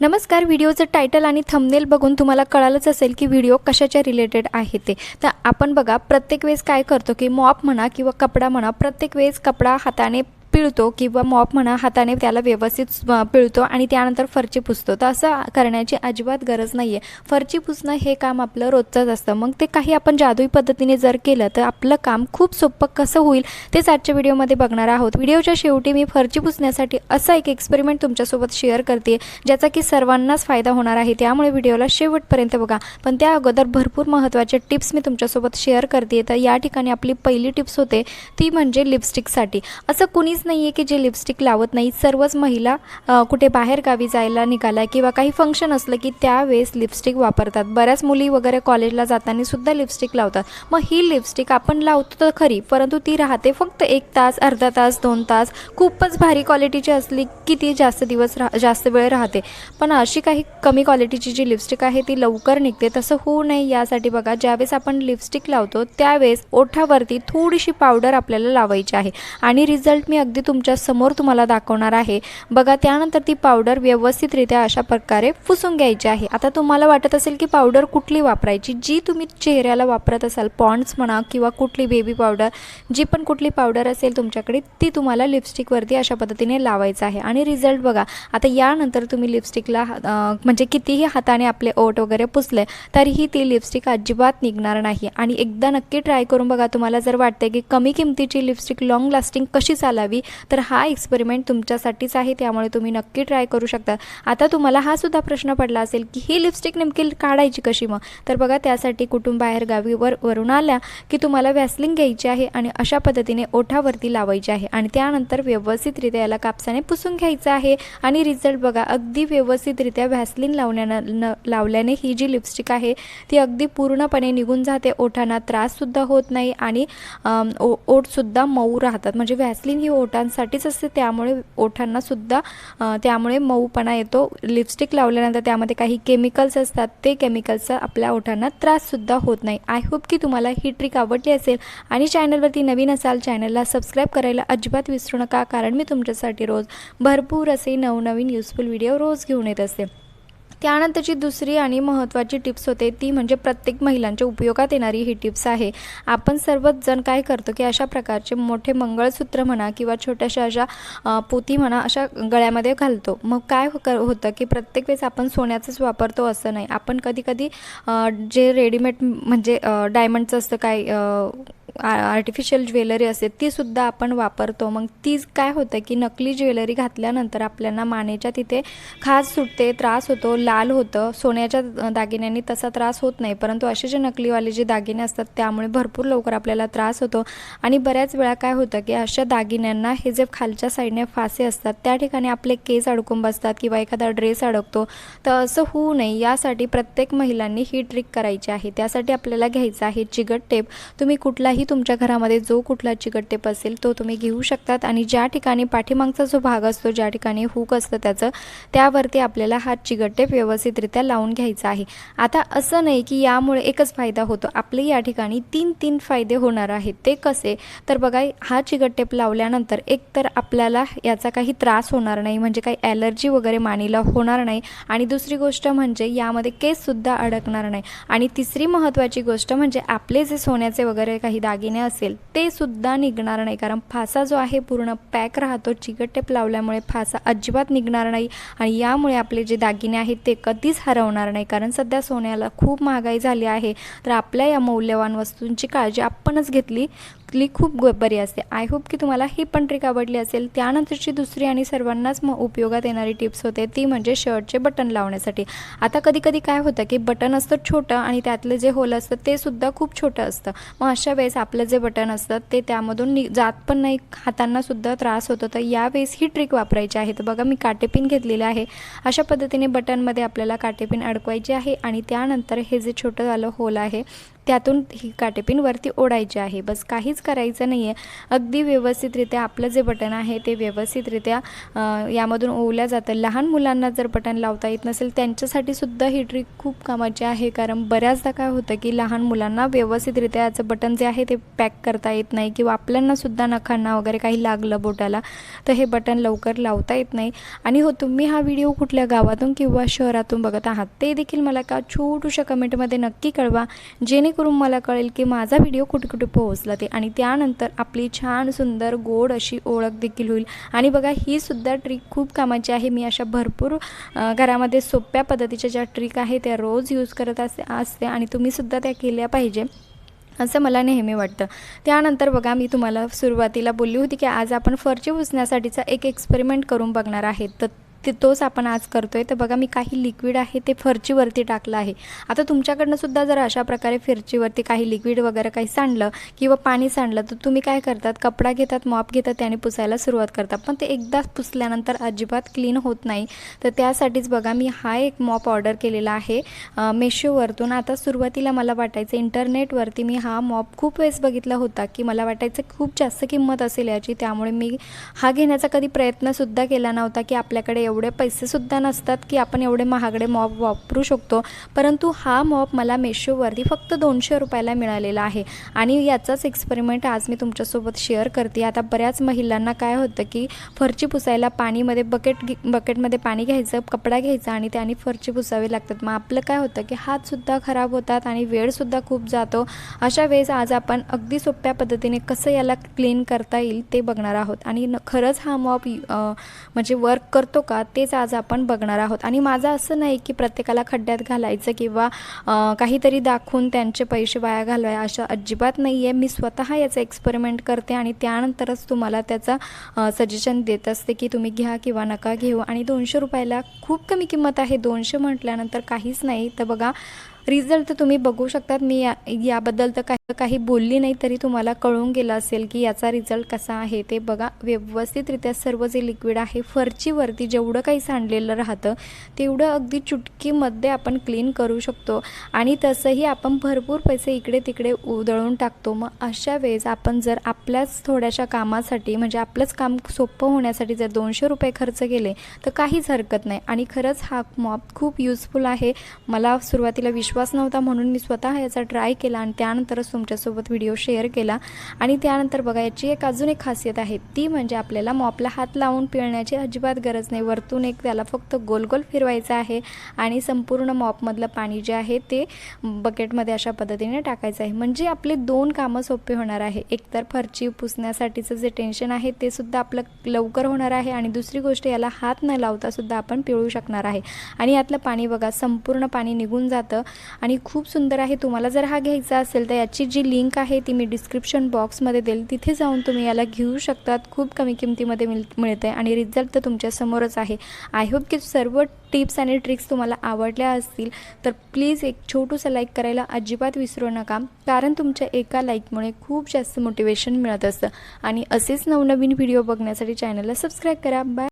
नमस्कार व्हिडिओचं टायटल आणि थंबनेल बघून तुम्हाला कळालंच असेल की व्हिडिओ कशाच्या रिलेटेड आहे ते. तर आपण बघा प्रत्येक वेळेस काय करतो की मॉप म्हणा किंवा कपडा म्हणा प्रत्येक वेळेस कपडा हाताने पिळतो किंवा मॉप म्हणा हाताने त्याला व्यवस्थित पिळतो आणि त्यानंतर फरची पुसतो. तर असं करण्याची अजिबात गरज नाही आहे फरची पुसणं हे काम आपलं रोजचंच असतं. मग ते काही आपण जादुई पद्धतीने जर केलं तर आपलं काम खूप सोपं कसं होईल तेच आजच्या व्हिडिओमध्ये बघणार आहोत. व्हिडिओच्या शेवटी मी फरची पुसण्यासाठी असा एक एक्सपेरिमेंट तुमच्यासोबत शेअर करते ज्याचा की सर्वांनाच फायदा होणार आहे. त्यामुळे व्हिडिओला शेवटपर्यंत बघा. पण त्या अगोदर भरपूर महत्त्वाचे टिप्स मी तुमच्यासोबत शेअर करते. तर या ठिकाणी आपली पहिली टिप्स होते ती म्हणजे लिपस्टिकसाठी असं कुणीच नाही आहे की जे लिपस्टिक लावत नाही. सर्वच महिला कुठे बाहेर गावी जायला निघाला किंवा काही फंक्शन असलं की त्यावेळेस लिपस्टिक वापरतात. बऱ्याच मुली वगैरे कॉलेजला जाताना सुद्धा लिपस्टिक लावतात. मग ही लिपस्टिक आपण लावतो तर खरी परंतु ती राहते फक्त एक तास अर्धा तास दोन तास. खूपच भारी क्वालिटीची असली की ती जास्त दिवस राह जास्त वेळ राहते. पण अशी काही कमी क्वालिटीची जी लिपस्टिक आहे ती लवकर निघते. तसं होऊ नये यासाठी बघा ज्यावेळेस आपण लिपस्टिक लावतो त्यावेळेस ओठावरती थोडीशी पावडर आपल्याला लावायची आहे. आणि रिझल्ट मी अगदी तुमच्यासमोर तुम्हाला दाखवणार आहे. बघा त्यानंतर ती पावडर व्यवस्थितरित्या अशा प्रकारे पुसून घ्यायची आहे. आता तुम्हाला वाटत असेल की पावडर कुठली वापरायची? जी तुम्ही चेहऱ्याला वापरत असाल पॉन्ड्स म्हणा किंवा कुठली बेबी पावडर जी पण कुठली पावडर असेल तुमच्याकडे ती तुम्हाला लिपस्टिकवरती अशा पद्धतीने लावायचं आहे. आणि रिझल्ट बघा आता यानंतर तुम्ही लिपस्टिकला म्हणजे कितीही हाताने आपले ओट वगैरे पुसले तरीही ती लिपस्टिक अजिबात निघणार नाही. आणि एकदा नक्की ट्राय करून बघा तुम्हाला जर वाटते की कमी किमतीची लिपस्टिक लाँग लास्टिंग कशी चालावी तर हा एक्सपेरिमेंट तुमच्यासाठीच आहे त्यामुळे तुम्ही नक्की ट्राय करू शकता. आता तुम्हाला हा सुद्धा प्रश्न पडला असेल की ही लिपस्टिक नेमकी काढायची कशी मग? तर बघा त्यासाठी कुटुंब बाहेर गावी वर वरून आल्या की तुम्हाला व्हॅसलिंग घ्यायची आहे आणि अशा पद्धतीने ओठावरती लावायची आहे आणि त्यानंतर व्यवस्थितरित्या याला कापसाने पुसून घ्यायचं आहे आणि रिझल्ट बघा अगदी व्यवस्थितरित्या व्हॅसलिन लावण्यानं न लावल्याने ही जी लिपस्टिक आहे ती अगदी पूर्णपणे निघून जाते ओठांना त्राससुद्धा होत नाही आणि ओ ओठसुद्धा मऊ राहतात. म्हणजे व्हॅसलिन ही ओठ ओठांसाठीच असते त्यामुळे ओठांना सुद्धा त्यामुळे मऊपणा येतो. लिपस्टिक लावल्यानंतर त्यामध्ये काही केमिकल्स असतात ते केमिकल्सचा आपल्या ओठांना त्राससुद्धा होत नाही. आय होप की तुम्हाला ही ट्रिक आवडली असेल आणि चॅनलवरती नवीन असाल चॅनलला सबस्क्राईब करायला अजिबात विसरू नका कारण मी तुमच्यासाठी रोज भरपूर असे नवनवीन युजफुल व्हिडिओ रोज घेऊन येत असते. त्यानंतरची दुसरी आणि महत्त्वाची टिप्स होते ती म्हणजे प्रत्येक महिलांच्या उपयोगात येणारी ही टिप्स आहे. आपण सर्वच जण काय करतो की अशा प्रकारचे मोठे मंगळसूत्र म्हणा किंवा छोट्याशा अशा पोती म्हणा अशा गळ्यामध्ये घालतो. मग काय हो- होतं की प्रत्येक वेळेस आपण सोन्याचंच वापरतो असं नाही. आपण कधी कधी जे रेडीमेड म्हणजे डायमंडचं असतं काय आर्टिफिशियल ज्वेलरी असते ती सुद्धा आपण वापरतो. मग तीच काय होतं की नकली ज्वेलरी घातल्यानंतर आपल्याला मानेच्या तिथे खाज सुटते त्रास होतो लाल होतं सोन्याच्या दागिन्यांनी तसा त्रास होत नाही. परंतु असे जे नकलीवाले जे दागिने असतात त्यामुळे भरपूर लवकर आपल्याला त्रास होतो. आणि बऱ्याच वेळा काय होतं की अशा दागिन्यांना हे जे खालच्या साईडने फासे असतात त्या ठिकाणी आपले केस अडकून बसतात किंवा एखादा ड्रेस अडकतो. तर असं होऊ नये. यासाठी प्रत्येक महिलांनी ही ट्रिक करायची आहे. त्यासाठी आपल्याला घ्यायचं आहे चिगट टेप तुम्ही कुठलाही तुमच्या घरामध्ये जो कुठला चिकट टेप असेल तो तुम्ही घेऊ शकतात. आणि ज्या ठिकाणी पाठीमागचा जो भाग असतो ज्या ठिकाणी हुक असतं त्याचं त्यावरती आपल्याला हा चिकट टेप व्यवस्थितरित्या लावून घ्यायचा आहे. आता असं नाही की यामुळे एकच फायदा होतो. आपले या ठिकाणी तीन तीन फायदे होणार आहेत. ते कसे? तर बघा हा चिकट टेप लावल्यानंतर एक तर आपल्याला याचा काही त्रास होणार नाही म्हणजे काही ॲलर्जी वगैरे मानेला होणार नाही. आणि दुसरी गोष्ट म्हणजे यामध्ये केससुद्धा अडकणार नाही. आणि तिसरी महत्त्वाची गोष्ट म्हणजे आपले जे सोन्याचे वगैरे काही दागिने असेल ते सुद्धा निघणार नाही. कारण फासा जो आहे पूर्ण पॅक राहतो चिकट टेप लावल्यामुळे फासा अजिबात निघणार नाही आणि यामुळे आपले जे दागिने आहेत ते कधीच हरवणार नाही. कारण सध्या सोन्याला खूप महागाई झाली आहे. तर आपल्या या मौल्यवान वस्तूंची काळजी आपणच घेतली ली खूप ग- बरी असते. आय होप की तुम्हाला ही पण ट्रिक आवडली असेल. त्यानंतरची दुसरी आणि सर्वांनाच मग उपयोगात येणारी टिप्स होते ती म्हणजे शर्टचे बटन लावण्यासाठी. आता कधी कधी काय होतं की बटन असतं छोटं आणि त्यातलं जे होल असतं ते सुद्धा खूप छोटं असतं. मग अशा वेळेस आपलं जे बटन असतं ते त्यामधून नि जात पण नाही हातांना सुद्धा त्रास होतो. तर यावेळेस ही ट्रिक वापरायची आहे. तर बघा मी काटेपिन घेतलेले आहे. अशा पद्धतीने बटनमध्ये आपल्याला काटेपिन अडकवायची आहे आणि त्यानंतर हे जे छोटं होल आहे त्यातून ही काटेपिन वरती ओढायची आहे. बस काहीच करायचं नाही आहे अगदी व्यवस्थितरित्या आपलं जे बटन आहे ते व्यवस्थितरित्या यामधून ओवल्या जातं. लहान मुलांना जर बटन लावता येत नसेल त्यांच्यासाठी सुद्धा ही ट्रिक खूप कामाची आहे. कारण बऱ्याचदा काय होतं की लहान मुलांना व्यवस्थितरित्या याचं बटन जे आहे ते पॅक करता येत नाही किंवा आपल्यांनासुद्धा नखांना वगैरे काही लागलं बोटाला तर हे बटन लवकर लावता येत नाही. आणि हो तुम्ही हा व्हिडिओ कुठल्या गावातून किंवा शहरातून बघत आहात ते देखील मला का छोटूशा कमेंटमध्ये नक्की कळवा. जेणेकरून मला कळेल की माझा व्हिडिओ कुठे कुठे पोहोचला ते. आणि त्यानंतर आपली छान सुंदर गोड अशी ओळख देखील होईल. आणि बघा ही सुद्धा ट्रिक खूप कामाची आहे. मी अशा भरपूर घरामध्ये सोप्या पद्धतीच्या ज्या ट्रिक आहे त्या रोज यूज करत असते असते आणि तुम्हीसुद्धा त्या केल्या पाहिजे असं मला नेहमी वाटतं. त्यानंतर बघा मी तुम्हाला सुरुवातीला बोलली होती की आज आपण फरची पुसण्यासाठीचा एक एक्सपेरिमेंट करून बघणार आहे. तर ते तोच आपण आज करतो आहे तर बघा मी काही लिक्विड आहे ते फरचीवरती टाकलं आहे. आता तुमच्याकडनं सुद्धा जर अशा प्रकारे फरचीवरती काही लिक्विड वगैरे काही सांडलं किंवा पाणी सांडलं तर तुम्ही काय करतात? कपडा घेतात मॉप घेतात त्याने पुसायला सुरुवात करतात. पण ते एकदाच पुसल्यानंतर अजिबात क्लीन होत नाही. तर त्यासाठीच बघा मी हा एक मॉप ऑर्डर केलेला आहे. मेशोवरतून आता सुरुवातीला मला वाटायचं इंटरनेटवरती मी हा मॉप खूप वेळेस बघितला होता की मला वाटायचं खूप जास्त किंमत असेल याची. त्यामुळे मी हा घेण्याचा कधी प्रयत्नसुद्धा केला नव्हता की आपल्याकडे एवढे पैसेसुद्धा नसतात की आपण एवढे महागडे मॉप वापरू शकतो. परंतु हा मॉप मला मेशोवरती फक्त दोनशे रुपयाला मिळालेला आहे. आणि याचाच एक्सपेरिमेंट आज मी तुमच्यासोबत शेअर करते. आता बऱ्याच महिलांना काय होतं की फरची पुसायला पाणीमध्ये बकेट घे बकेटमध्ये पाणी घ्यायचं कपडा घ्यायचा आणि त्याने फरची पुसावे लागतात. मग आपलं काय होतं की हातसुद्धा खराब होतात आणि वेळसुद्धा खूप जातो. अशा वेळेस आज आपण अगदी सोप्या पद्धतीने कसं याला क्लीन करता येईल ते बघणार आहोत. आणि न खरंच हा मॉप म्हणजे वर्क करतो का? तेच आज आपण बघणार आहोत. आणि माझं असं नाही की प्रत्येकाला खड्ड्यात घालायचं किंवा काहीतरी दाखवून त्यांचे पैसे वाया घालवाय अशा अजिबात नाही आहे मी स्वतः याचं एक्सपेरिमेंट करते आणि त्यानंतरच तुम्हाला त्याचा सजेशन देत असते की तुम्ही घ्या किंवा नका घेऊ. आणि दोनशे रुपयाला खूप कमी किंमत आहे. दोनशे म्हटल्यानंतर काहीच नाही. तर बघा रिझल्ट तर तुम्ही बघू शकतात. मी या याबद्दल तर काही काही बोलली नाही तरी तुम्हाला कळून गेलं असेल की याचा रिझल्ट कसा आहे. ते बघा. व्यवस्थितरित्या सर्व जे लिक्विड आहे फरचीवरती जेवढं काही सांडलेलं राहतं तेवढं अगदी चुटकीमध्ये आपण क्लीन करू शकतो. आणि तसंही आपण भरपूर पैसे इकडे तिकडे उधळून टाकतो. मग अशा वेळेस आपण जर आपल्याच थोड्याशा कामासाठी म्हणजे आपलंच काम सोपं होण्यासाठी जर दोनशे रुपये खर्च केले तर काहीच हरकत नाही. आणि खरंच हा मॉप खूप युजफुल आहे. मला सुरुवातीला विश्वास विश्वास नव्हता म्हणून मी स्वतः याचा ट्राय केला आणि त्यानंतरच तुमच्यासोबत व्हिडिओ शेअर केला. आणि त्यानंतर बघा याची एक अजून एक खासियत आहे. ती म्हणजे आपल्याला मॉपला हात लावून पिळण्याची अजिबात गरज नाही. वरतून एक त्याला फक्त गोल गोल फिरवायचं आहे आणि संपूर्ण मॉपमधलं पाणी जे आहे ते बकेटमध्ये अशा पद्धतीने टाकायचं आहे. म्हणजे आपले दोन कामं सोपे होणार आहे. एकतर फरची पुसण्यासाठीचं जे टेन्शन आहे ते सुद्धा आपलं लवकर होणार आहे आणि दुसरी गोष्ट याला हात न लावता सुद्धा आपण पिळू शकणार आहे. आणि यातलं पाणी बघा संपूर्ण पाणी निघून जातं. आणि खूप सुंदर आहे. तुम्हाला जर हा घ्यायचा असेल तर याची जी लिंक आहे ती मी डिस्क्रिप्शन बॉक्समध्ये देईल. तिथे जाऊन तुम्ही याला घेऊ शकतात. खूप कमी किमतीमध्ये मिळ मिळतं आहे आणि रिझल्ट तर तुमच्यासमोरच आहे. आय होप की सर्व टिप्स आणि ट्रिक्स तुम्हाला आवडल्या असतील. तर प्लीज एक छोटूसं लाईक करायला अजिबात विसरू नका. कारण तुमच्या एका लाईकमुळे खूप जास्त मोटिवेशन मिळत असतं. आणि असेच नवनवीन व्हिडिओ बघण्यासाठी चॅनलला सबस्क्राईब करा. बाय